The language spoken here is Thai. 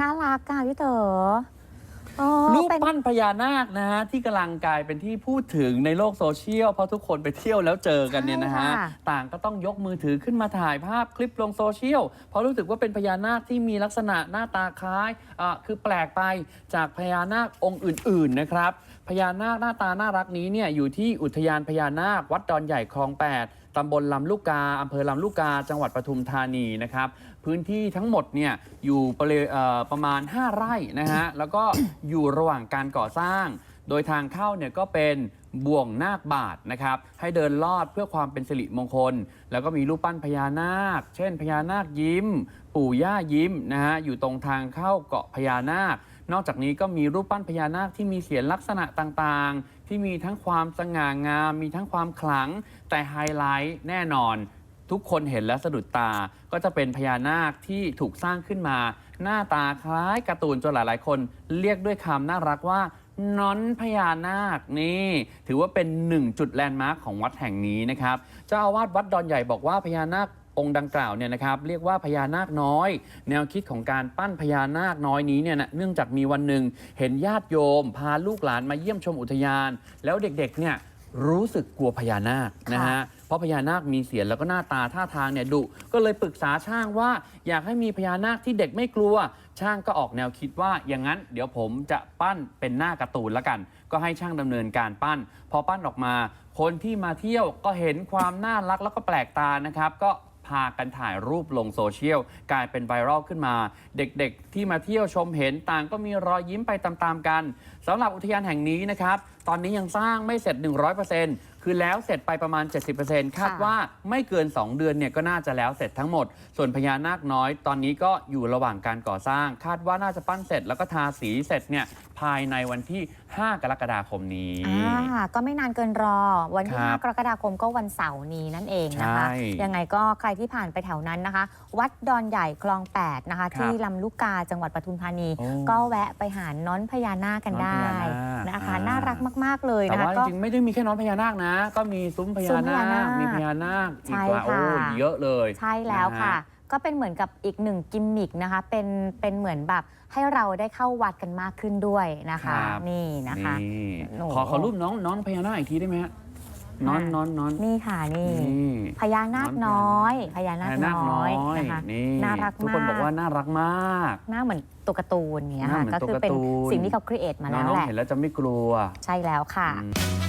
น่ารักอะพี่เต๋อเออรูปเป็นปั้นพญานาคนะฮะที่กำลังกลายเป็นที่พูดถึงในโลกโซเชียลเพราะทุกคนไปเที่ยวแล้วเจอกันเนี่ยนะฮะใช่ค่ะต่างก็ต้องยกมือถือขึ้นมาถ่ายภาพคลิปลงโซเชียลเพราะรู้สึกว่าเป็นพญานาคที่มีลักษณะหน้าตาคล้ายอะคือแปลกไปจากพญานาคองค์อื่น ๆนะครับ พญานาคหน้าตาน่ารักนี้เนี่ยอยู่ที่อุทยานพญานาควัดดอนใหญ่คลอง 8 ตำบลลำลูกกาอำเภอลำลูกกา จังหวัดปทุมธานีนะครับ พื้นที่ทั้งหมดเนี่ยอยู่ประประมาณ 5 ไร่นะฮะ แล้วก็อยู่ระหว่างการก่อสร้าง โดยทางเข้าเนี่ยก็เป็นบ่วงนาคบาทนะครับ ให้เดินลอดเพื่อความเป็นสิริมงคล แล้วก็มีรูปปั้นพญานาค เช่น พญานาคยิ้ม ปู่ย่ายิ้มนะฮะ อยู่ตรงทางเข้าเกาะพญานาค นอกจากนี้ก็มีรูปปั้นพญานาคที่มีเสียงลักษณะต่างๆ ที่มีทั้งความสง่างาม มีทั้งความขลัง แต่ไฮไลท์แน่นอน ทุกคนเห็นแล้วสะดุดตา ก็จะเป็นพญานาคที่ถูกสร้างขึ้นมา หน้าตาคล้ายการ์ตูนจนหลายๆ คนเรียกด้วยคำน่ารักว่าน้อนพญานาคนี่ ถือว่าเป็นหนึ่งจุดแลนด์มาร์คของวัดแห่งนี้นะครับ เจ้าอาวาสวัดดอนใหญ่บอกว่าพญานาค องค์ดังกล่าวเนี่ยนะครับเรียกว่าพญานาคน้อย แนวคิดของการปั้นพญานาคน้อยนี้เนี่ยนะเนื่องจากมีวันหนึ่งเห็นญาติโยม พาลูกหลานมาเยี่ยมชมอุทยาน แล้วเด็กๆเนี่ยรู้สึกกลัวพญานาคนะฮะเพราะพญานาคมีเสียงแล้วก็หน้าตาท่าทางเนี่ยดุก็เลยปรึกษาช่างว่า อยากให้มีพญานาคที่เด็กไม่กลัว ช่างก็ออกแนวคิดว่าอย่างนั้น เดี๋ยวผมจะปั้นเป็นหน้าการ์ตูนละกัน ก็ให้ช่างดำเนินการปั้น พอปั้นออกมา คนที่มาเที่ยวก็เห็นความน่ารักแล้วก็แปลกตานะครับ ก็ พากันถ่ายรูปลงโซเชียลกลายเป็นไวรัลขึ้นมา เด็กๆ ที่มาเที่ยวชมเห็นต่างก็มีรอยยิ้มไปตามๆกันสำหรับอุทยานแห่งนี้นะครับ ตอนนี้ยังสร้างไม่เสร็จ 100% คือแล้วเสร็จไปประมาณ 70%คาดค่ะว่าไม่เกิน 2 เดือนเนี่ยก็น่าจะแล้วเสร็จทั้งหมด ส่วนพญานาคน้อยตอนนี้ก็อยู่ระหว่างการก่อสร้าง คาดว่าน่าจะปั้นเสร็จแล้วก็ทาสีเสร็จเนี่ยภายในวันที่ 5 กรกฎาคมนี้ อ่าก็ไม่นานเกินรอ วันที่ ครับ5 กรกฎาคมก็วันเสาร์นี้นั่นเองนะคะ ใช่ยังไงก็ใครที่ผ่านไปแถวนั้นนะคะ วัดดอนใหญ่คลอง 8 นะคะ ครับที่ลำลูกกาจังหวัดปทุมธานี โอ้ก็แวะไปหาน้อนพญานาคกันน้อนได้พญานาคนะคะ อ่า น่ารักมาก ๆ เลยแต่นะคะว่าจก็ ริงๆไม่ได้มีแค่น้องพญานาคนะก็มีซุ้มพซุ้ญามพนาญานาคคมีพญานาคอีกใช่ว่าโอ้ค่ะเยอะเลยใช่แล้วนฮค่ะ ก็เป็นเหมือนกับอีกหนึ่งกิมมิกนะคะ เป็นเป็นเหมือนแบบให้เราได้เข้าวัดกันมากขึ้นด้วยนะคะครับนี่นะคะนี่โอ้ขอขอรูปน้องน้องพญานาคอีกทีได้ไหมฮะน้อนอ่าน้อนน้อนนี่ค่ะนี่นี่พญานาคน้อยพญานาคพญานาคน้น้ออยยนะคะนี่น่ารักทุกคนมากบอกว่าน่ารักมากหน้าเหมือนตัวการ์ตูนเนี้ยหน้าค่ะเหมือนก็คือตัวการ์เป็นตูนสิ่งที่เขาครีเอทมาแล้วน้องแหๆละเห็นแล้วจะไม่กลัว ใช่แล้วค่ะอืม